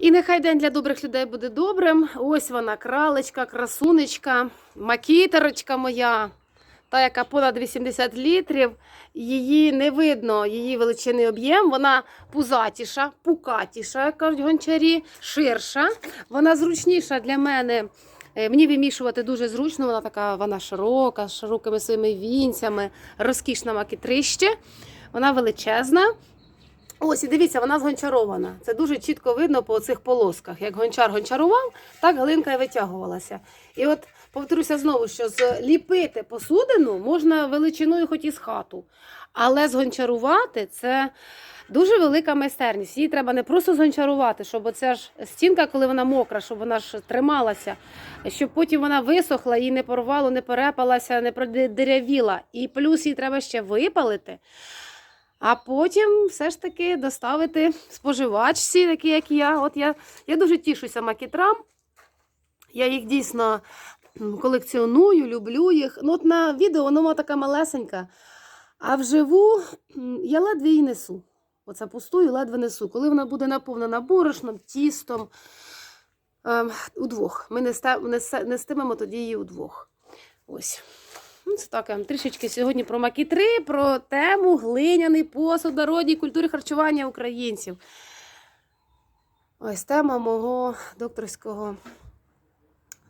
І нехай день для добрих людей буде добрим. Ось вона, кралечка, красунечка, макітерочка моя, та, яка понад 80 літрів. Її не видно, її величинний об'єм. Вона пузатіша, пукатіша, як кажуть гончарі, ширша. Вона зручніша для мене. Е, Мені вимішувати дуже зручно, вона така вона широка, з широкими своїми вінцями, розкішна макітрище. Вона величезна. Ось, і дивіться, вона згончарована. Це дуже чітко видно по цих полосках. Як гончар гончарував, так глинка і витягувалася. І от повторюся знову, що зліпити посудину можна величиною хоч і з хату. Але згончарувати це дуже велика майстерність. Її треба не просто згончарувати, щоб оця ж стінка, коли вона мокра, щоб вона ж трималася, щоб потім вона висохла, її не порвало, не перепалася, не продерявіла. І плюс її треба ще випалити. А потім все ж таки доставити споживачці, такі як я. От я, я дуже тішуся макітрам. Я їх дійсно колекціоную, люблю їх. Ну, от на відео воно така малесенька. А вживу я ледве її несу. Оце пустую, ледве несу. Коли вона буде наповнена борошном, тістом, ем, удвох. Ми нестимемо тоді її удвох. Ось. Ну, Це так, трішечки сьогодні про макітри, про тему глиняний посуд народній культурі харчування українців. Ось тема мого докторського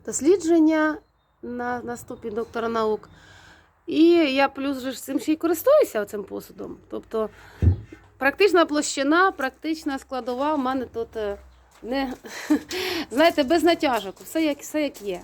дослідження на, на ступінь доктора наук. І я плюс же ж цим ще й користуюся цим посудом. Тобто практична площина, практична складова в мене тут е, не, знаєте, без натяжок, все як, все як є.